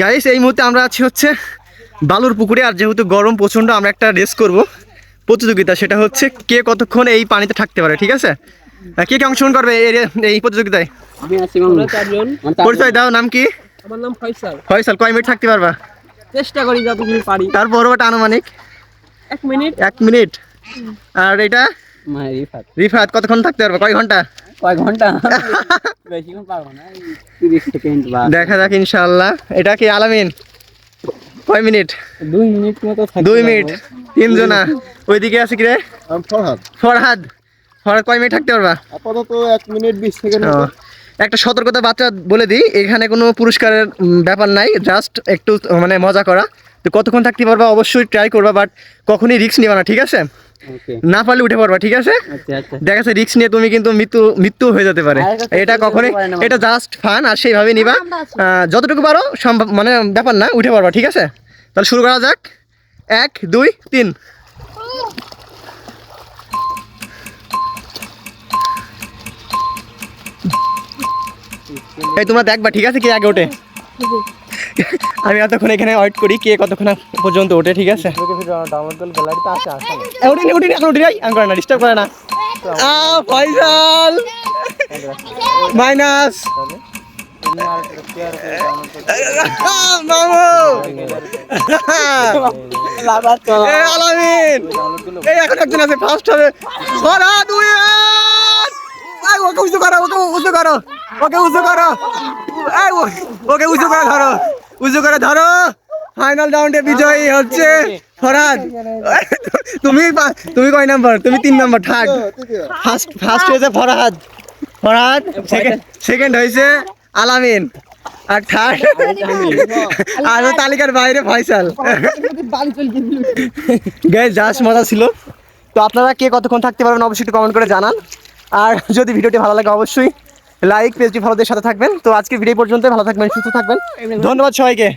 Guys এই মুহূর্তে আমরা আছি হচ্ছে বালুর পুকুরে আর যেহেতু গরম প্রচণ্ড আমরা একটা রেস করব প্রতিযোগিতা। সেটা হচ্ছে কে কতক্ষণ এই পানিতে থাকতে পারে ঠিক আছে? কে কে অংশগ্রহণ করবে এই প্রতিযোগিতায়? আমি আছি আমরা চারজন। পরিচয় দাও নাম কি? আমার নাম ফয়সাল। ফয়সাল কয় মিনিট থাকতে পারবা? চেষ্টা করি যতদূর পারি। তারপর ওটা আনুমানিক? এক মিনিট। এক মিনিট। আর এটা? রিফাত। রিফাত কতক্ষণ থাকতে পারবা? কয় ঘণ্টা? কয় ঘণ্টা? বেশিক্ষণ পারব না তিরিশ সেকেন্ড বা দেখা যাক ইনশাআল্লাহ। এটা কি আলামিন? কয় মিনিট? দুই মিনিট মতো দুই। মিনিট। তিনজনা। ওইদিকে আছে কি রে আমি ফরহাদ। ফরহাদ। ফরহাদ কয় মিনিট থাকতে পারবা? আপাতত এক মিনিট বিশ সেকেন্ড একটা সতর্কতা বার্তা বলে দিই এখানে কোনো পুরস্কারের ব্যাপার নাই জাস্ট একটু মানে মজা করা। তো কতক্ষণ থাকতে পারবা? অবশ্যই ট্রাই করবা বাট কখনই রিস্ক নিবা না ঠিক আছে? না পারলে উঠে পড়বা ঠিক আছে? আচ্ছা আচ্ছা। দেখা যাচ্ছে রিস্ক নিয়ে তুমি কিন্তু মৃত্যু মৃত্যু হয়ে যেতে পারে। এটা কখনোই এটা জাস্ট ফান আর সেইভাবে নিবা। আহ, যতটুকু পারো সম্ভব মানে ব্যাপার না উঠে পারবা ঠিক আছে? তাহলে শুরু করা যাক। এক দুই তিন। এই তোমরা দেখবা ঠিক আছে কে আগে ওঠে? আমি এতক্ষণ এখানে ওয়েট করি কে কতক্ষণ পর্যন্ত ওঠে ঠিক আছে? এখন উঠি আমি করে না। ডিস্টার্ব করে না ফয়সাল মাইনাস এখন একজন আছে ফার্স্ট হবে। সরা দুই এক! এই, ওকে উঁচু করো ওকে উঁচু করো ওকে উঁচু করো। ওকে উঁচু করে ধরো। উঁচু করে ধরো। ফাইনাল রাউন্ডে বিজয়ী হচ্ছে ফরাদ। তুমি তুমি কয় নাম্বার তুমি তিন নাম্বার থার্ড ফার্স্ট ফার্স্ট হয়েছে ফরহাদ ফরহাদ সেকেন্ড সেকেন্ড হয়েছে আলামিন। আর থার্ড আর তালিকার বাইরে ফয়সাল। গাইজ জাস্ট মজা ছিল। তো আপনারা কে কতক্ষণ থাকতে পারবেন অবশ্যই একটু কমেন্ট করে জানান। আর যদি ভিডিওটি ভালো লাগে অবশ্যই লাইক পেজটি ভালোদের সাথে থাকবেন। তো আজকে ভিডিও পর্যন্ত ভালো থাকবেন সুস্থ থাকবেন। ধন্যবাদ সবাইকে।